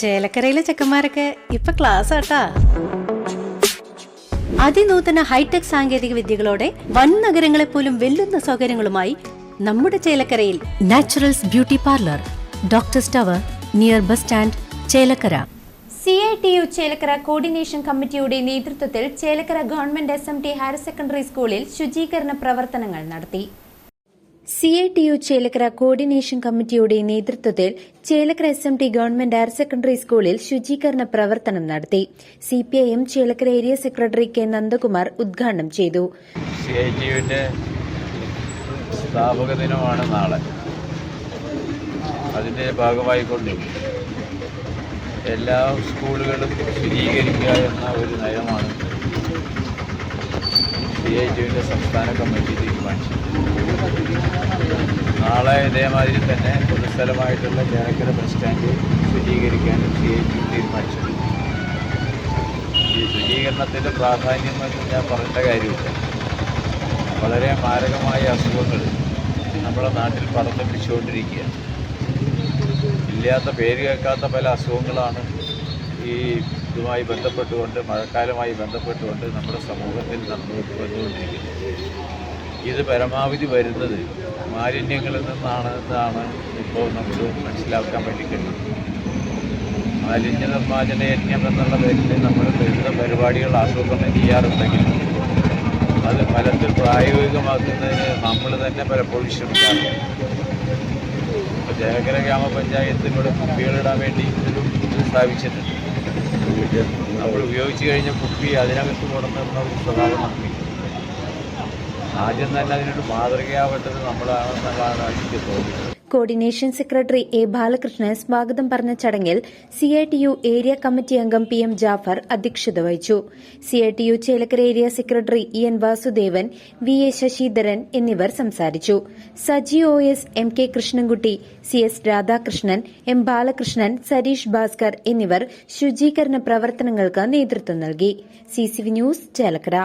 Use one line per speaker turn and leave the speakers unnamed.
ചേലക്കരയിലെ ചെക്കന്മാരൊക്കെ ഇപ്പൊ ക്ലാസ് ആട്ടാ. അതിനൂതന ഹൈടെക് സാങ്കേതിക വിദ്യകളോടെ വൻ നഗരങ്ങളെ പോലും വെല്ലുന്ന സൗകര്യങ്ങളുമായി നമ്മുടെ ചേലക്കരയിൽ naturals beauty parlour doctor tower near bus stand Chelakkara.
C I T U Chelakkara coordination കമ്മിറ്റിയുടെ നേതൃത്വത്തിൽ Chelakkara government S M T higher secondary സ്കൂളിൽ ശുചീകരണ പ്രവർത്തനങ്ങൾ നടത്തി. C I T U Chelakkara coordination കമ്മിറ്റിയുടെ നേതൃത്വത്തിൽ Chelakkara S M T government higher secondary സ്കൂളിൽ ശുചീകരണ പ്രവർത്തനം നടത്തി. C P I M Chelakkara area secretary K Nandakumar ഉദ്ഘാടനം ചെയ്തു.
സി ടി സ്ഥാപക ദിനമാണ് നാളെ. അതിന്റെ ഭാഗമായിക്കൊണ്ട് എല്ലാ സ്കൂളുകളും ശുചീകരിക്കുക എന്ന ഒരു നയമാണ് സി ഐ ടിയുടെ സംസ്ഥാന കമ്മിറ്റി തീരുമാനിച്ചത്. നാളെ ഇതേമാതിരി തന്നെ പൊതുസ്ഥലമായിട്ടുള്ള ചേരക്കര ബസ് സ്റ്റാൻഡ് ശുചീകരിക്കാനും സി ഐ ടി തീരുമാനിച്ചിട്ടുണ്ട്. ഈ ശുചീകരണത്തിന്റെ പ്രാധാന്യം എന്ന് ഞാൻ പറഞ്ഞ കാര്യമില്ല. വളരെ മാരകമായ അസുഖങ്ങൾ നമ്മുടെ നാട്ടിൽ പടർന്നു പിടിച്ചുകൊണ്ടിരിക്കുകയാണ് ഇല്ലാത്ത പേര് കേൾക്കാത്ത പല അസുഖങ്ങളാണ് ഈ ഇതുമായി ബന്ധപ്പെട്ടുകൊണ്ട് മഴക്കാലമായി ബന്ധപ്പെട്ടുകൊണ്ട് നമ്മുടെ സമൂഹത്തിൽ നടന്നു വന്നുകൊണ്ടിരിക്കുന്നത് ഇത് പരമാവധി വരുന്നത് മാലിന്യങ്ങളിൽ നിന്നാണ് എന്നാണ് ഇപ്പോൾ നമുക്ക് മനസ്സിലാക്കാൻ വേണ്ടി കഴിയും മാലിന്യ നിർമ്മാർജന യജ്ഞം എന്നുള്ള പേരിൽ നമ്മൾ വിവിധ പരിപാടികൾ ആസൂത്രണം ചെയ്യാറുണ്ടെങ്കിലും അത് ഫലത്തിൽ പ്രായോഗികമാക്കുന്നതിന് നമ്മൾ തന്നെ പലപ്പോഴും ശ്രമിക്കാറുണ്ട്. ഇപ്പോൾ ജയകര ഗ്രാമപഞ്ചായത്തിനോട് കുപ്പികളിടാൻ വേണ്ടി ഒരു സ്ഥാപിച്ചിട്ടുണ്ട്. നമ്മൾ ഉപയോഗിച്ച് കഴിഞ്ഞ കുപ്പി അതിനകത്ത് കൊണ്ടുവന്ന ഒരു സ്വഭാവം നമുക്ക് ആദ്യം തന്നെ അതിനൊരു മാതൃകയാവേണ്ടത് നമ്മളാണെന്നുള്ളതാണ് എനിക്ക് തോന്നിയത്.
കോർഡിനേഷൻ സെക്രട്ടറി എ ബാലകൃഷ്ണൻ സ്വാഗതം പറഞ്ഞ ചടങ്ങിൽ C I T U area committee അംഗം പി എം ജാഫർ അധ്യക്ഷത വഹിച്ചു. C I T U Chelakkara area secretary E N Vasudevan V A Sasidharan എന്നിവർ സംസാരിച്ചു. Saji O S M K Krishnankutty C S Radhakrishnan M Balakrishnan Sareesh Bhaskar എന്നിവർ ശുചീകരണ പ്രവർത്തനങ്ങൾക്ക് നേതൃത്വം നൽകി. C news Chelakkara.